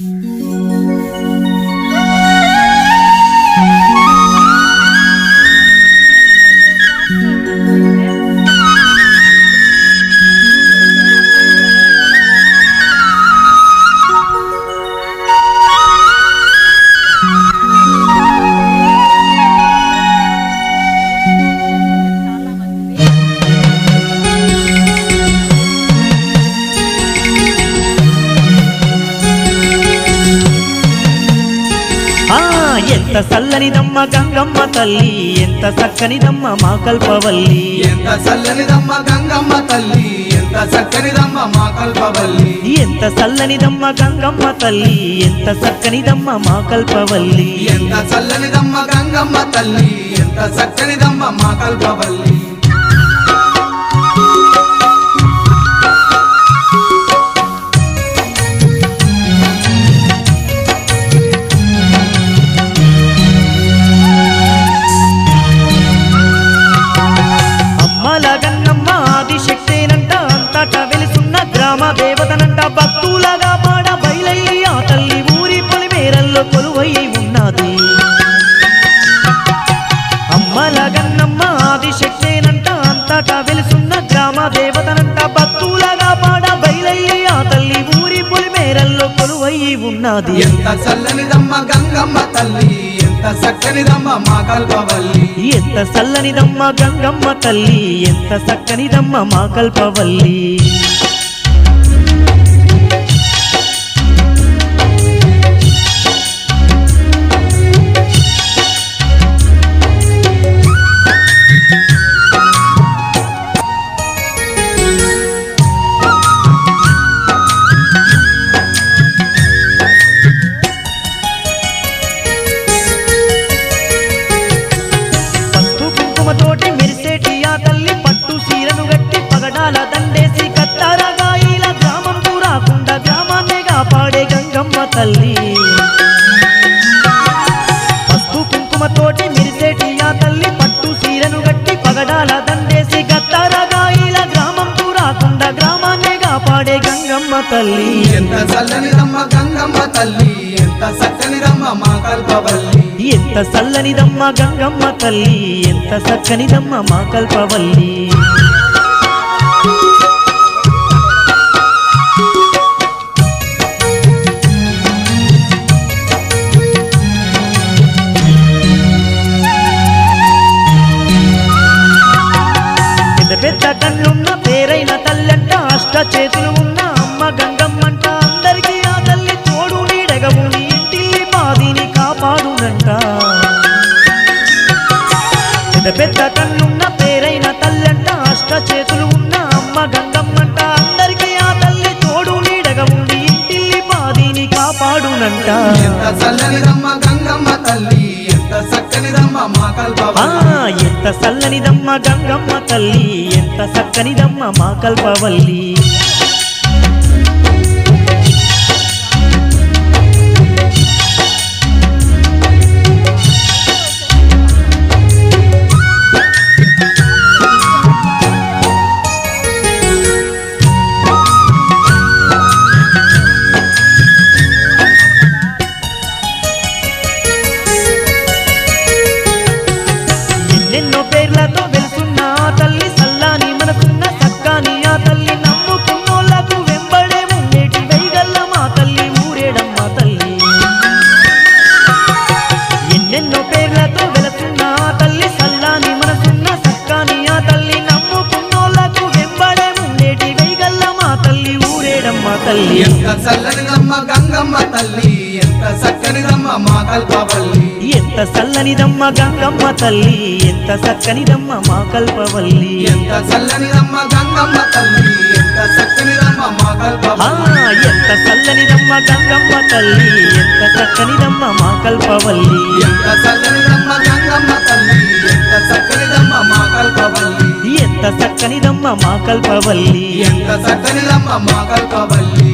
ఆ ఎంత చల్లనిదమ్మ గంగమ్మ తల్లి ఎంత చక్కనిదమ్మ మా కల్పవల్లి. ఎంత చల్లనిదమ్మ గంగమ్మ తల్లి ఎంత చక్కనిదమ్మ మా కల్పవల్లి. ఎంత చల్లనిదమ్మ గంగమ్మ తల్లి ఎంత చక్కనిదమ్మ మా కల్పవల్లి. ఎంత చల్లనిదమ్మ గంగమ్మ తల్లి ఎంత చక్కనిదమ్మ మా కల్పవల్లి. దేవతనంట భక్తులగా పాడ బయలయ్యి ఆ తల్లి ఊరి పొలిమేరల్లో కొలువై ఉన్నది. అమ్మల గన్నమ్మ ఆదిశక్తేనంట అంతటా వెలుసున్న గ్రామ దేవతనంట భక్తులగా పాడ బయలయ్యి ఆ తల్లి ఊరి పొలిమేరల్లో కొలువై ఉన్నది. ఎంత చల్లనిదమ్మ గంగమ్మ తల్లి ఎంత చక్కనిదమ్మ మా కల్పవల్లి. ఎంత చల్లనిదమ్మ గంగమ్మ తల్లి ఎంత చక్కనిదమ్మ మా కల్పవల్లి. పగడాల దండేసి కత్తారగాయిల గ్రామం రాకుండా గ్రామాన్నే కాపాడే గంగమ్మ తల్లి. పసుపు కుంకుమతోటి మెరిసేటి ఆ తల్లి పట్టు సీరను గట్టి పగడాల దండేసి గత్తారగాయిల గ్రామం రాకుండా గ్రామాన్నే కాపాడే గంగమ్మ తల్లి. ఎంత చల్లనిదమ్మ గంగమ్మ తల్లి ఎంత చక్కనిదమ్మ మా కల్పవల్లి. ఎంత చల్లనిదమ్మ గంగమ్మ తల్లి ఎంత చక్కనిదమ్మ మా కల్పవల్లి. పెద్ద కళ్ళున్న పేరైన తల్లంట అష్ట చేతులు ఉన్న అమ్మ గంగమ్మంట. అందరికీ ఆ తల్లి తోడు నీడగవు నీ ఇంటిల్లి మాదిని కాపాడునంట. పెద్ద పెద్ద కళ్ళున్న పేరైన తల్లంట అష్ట చేతులు ఉన్న అమ్మ గంగమ్మంట. అందరికీ ఆ తల్లి తోడు నీడగవు నీ ఇంటిల్లి మాదిని కాపాడునంట. ఎంత చల్లనిదమ్మ గంగమ్మ తల్లి ఎంత చక్కనిదమ్మ మా ఎంత చల్లనిదమ్మ గంగమ్మ తల్లి ఎంత చక్కనిదమ్మ మా కల్పవల్లి. గంగమ్మ తల్లి ఎంత చక్కనిదమ్మ మా కల్పవల్లి. ఎంత చల్లనిదమ్మ గంగమ్మ తల్లి ఎంత చక్కనిదమ్మ మా కల్పవల్లి. ఎంత చల్లనిదమ్మ గంగమ్మ తల్లి ఎంత చక్కనిదమ్మ మా కల్పవల్లి. ఎంత చల్లనిదమ్మ గంగమ్మ తల్లి ఎంత చక్కనిదమ్మ మా కల్పవల్లి. ఎంత చల్లనిదమ్మ గంగమ్మ తల్లి ఎంత చక్కనిదమ్మ మా కల్పవల్లి. ఎంత చక్కనిదమ్మ మా కల్పవల్లి. ఎంత చక్కనిదమ్మ మా కల్పవల్లి.